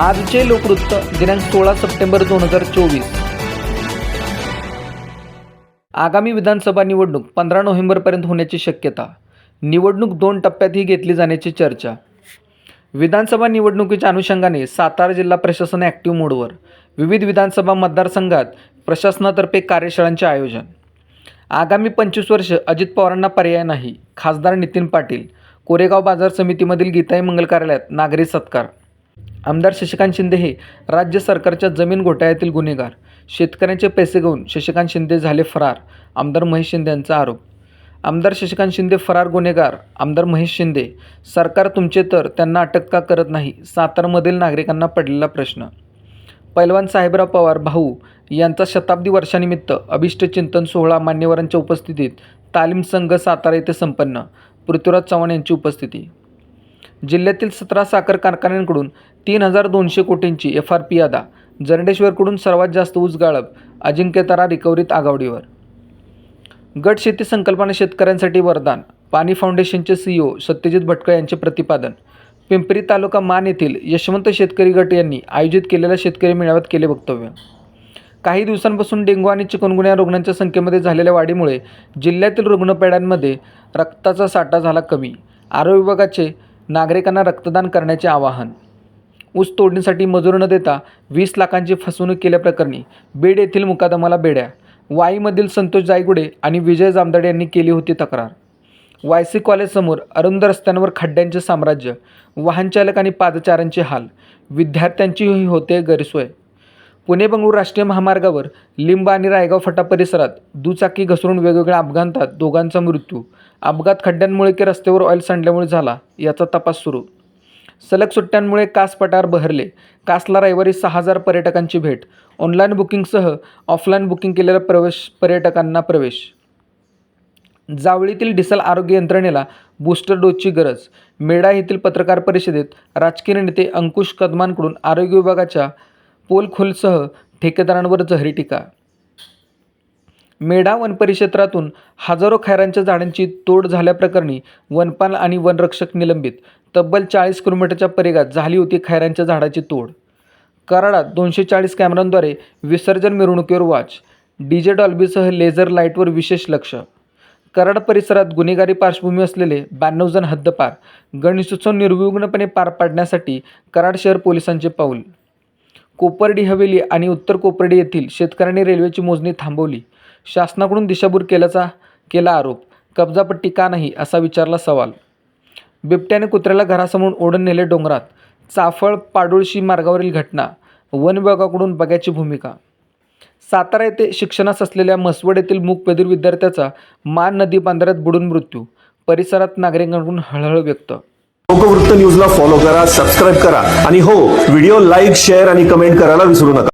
आजचे लोकवृत्त दिनांक सोळा सप्टेंबर दोन हजार चोवीस. आगामी विधानसभा निवडणूक पंधरा नोव्हेंबरपर्यंत होण्याची शक्यता. निवडणूक दोन टप्प्यातही घेतली जाण्याची चर्चा. विधानसभा निवडणुकीच्या अनुषंगाने सातारा जिल्हा प्रशासन ॲक्टिव्ह मोडवर विविध विधानसभा मतदारसंघात प्रशासनातर्फे कार्यशाळांचे आयोजन. आगामी पंचवीस वर्ष अजित पवारांना पर्याय नाही खासदार नितीन पाटील कोरेगाव बाजार समितीमधील गीताई मंगल कार्यालयात नागरी सत्कार. आमदार शशिकांत शिंदे हे राज्य सरकारच्या जमीन घोटाळ्यातील गुन्हेगार. शेतकऱ्यांचे पैसे घेऊन शशिकांत शिंदे झाले फरार आमदार महेश शिंदे यांचा आरोप. आमदार शशिकांत शिंदे फरार गुन्हेगार आमदार महेश शिंदे. सरकार तुमचे तर त्यांना अटक का करत नाही सातारमधील नागरिकांना पडलेला प्रश्न. पैलवान साहेबराव पवार भाऊ यांचा शताब्दी वर्षानिमित्त अभिष्ट चिंतन सोहळा मान्यवरांच्या उपस्थितीत तालीम संघ सातारा येथे संपन्न. पृथ्वीराज चव्हाण यांची उपस्थिती. जिल्ह्यातील सतरा साखर कारखान्यांकडून तीन हजार दोनशे कोटींची एफ आर पी अदा जरंडेश्वरकडून सर्वात जास्त ऊस गाळप अजिंक्यतारा रिकव्हरीत आघाडीवर. गट शेती संकल्पना शेतकऱ्यांसाठी वरदान पाणी फाउंडेशनचे सीईओ सत्यजित भटकळ यांचे प्रतिपादन. पिंपरी तालुका मान येथील यशवंत शेतकरी गट यांनी आयोजित केलेल्या शेतकरी मेळाव्यात केले वक्तव्य. काही दिवसांपासून डेंग्यू आणि चिकनगुन्या रुग्णांच्या संख्येमध्ये झालेल्या वाढीमुळे जिल्ह्यातील रुग्णपेढ्यांमध्ये रक्ताचा साठा झाला कमी. आरोग्य विभागाचे नागरिकांना रक्तदान करण्याचे आवाहन. ऊस तोडणीसाठी मजूर न देता वीस लाखांची फसवणूक केल्याप्रकरणी बीड येथील मुकादमाला बेड्या. वाईमधील संतोष जायगुडे आणि विजय जामदाडे यांनी केली होती तक्रार. वाय सी कॉलेजसमोर अरुंद रस्त्यांवर खड्ड्यांचे साम्राज्य वाहनचालक आणि पादचाऱ्यांचे हाल. विद्यार्थ्यांचीही होते गैरसोय. पुणे बंगळूर राष्ट्रीय महामार्गावर लिंब आणि रायगाव फटा परिसरात दुचाकी घसरून वेगवेगळ्या अपघातात दोघांचा मृत्यू. अपघात खड्ड्यांमुळे की रस्त्यावर ऑइल सांडल्यामुळे झाला याचा तपास सुरू. सलग सुट्ट्यांमुळे कास पठार बहरले. कासला रविवारी सहा हजार पर्यटकांची भेट. ऑनलाईन बुकिंगसह ऑफलाईन बुकिंग केलेल्या प्रवेश पर्यटकांना प्रवेश. जावळीतील डिसल आरोग्य यंत्रणेला बूस्टर डोसची गरज. मेढा येथील पत्रकार परिषदेत राजकीय नेते अंकुश कदमांकडून आरोग्य विभागाच्या पोलखोलसह ठेकेदारांवर जहरी टीका. मेढा वनपरिक्षेत्रातून हजारो खैरांच्या झाडांची तोड झाल्याप्रकरणी वनपाल आणि वनरक्षक निलंबित. तब्बल चाळीस किलोमीटरच्या परिघात झाली होती खैरांच्या झाडाची तोड. कराडात दोनशे चाळीस कॅमेऱ्यांद्वारे विसर्जन मिरवणुकीवर वाच. डी जे डॉल्बीसह लेझर लाईटवर विशेष लक्ष. कराड परिसरात गुन्हेगारी पार्श्वभूमी असलेले ब्याण्णव जण हद्दपार. गणेशोत्सव निर्विघ्नपणे पार पाडण्यासाठी कराड शहर पोलिसांचे पाऊल. कोपर्डी हवेली आणि उत्तर कोपर्डी येथील शेतकऱ्यांनी रेल्वेची मोजणी थांबवली. शासनाकडून दिशाभूर केल्याचा केला आरोप. कब्जापट्टी का नाही असा विचारला सवाल. बिबट्याने कुत्र्याला घरासमोरून ओढून नेले डोंगरात. चाफळ पाडोळशी मार्गावरील घटना. वन विभागाकडून बघ्याची भूमिका. सातारा येथे शिक्षणास असलेल्या म्हसवड येथील मूकबधीर विद्यार्थ्याचा मान नदी बांधाऱ्यात बुडून मृत्यू परिसरात नागरिकांकडून हळहळ व्यक्त. लोकवृत्त न्यूजला फॉलो करा सबस्क्राईब करा आणि हो व्हिडिओ लाईक शेअर आणि कमेंट करायला विसरू नका.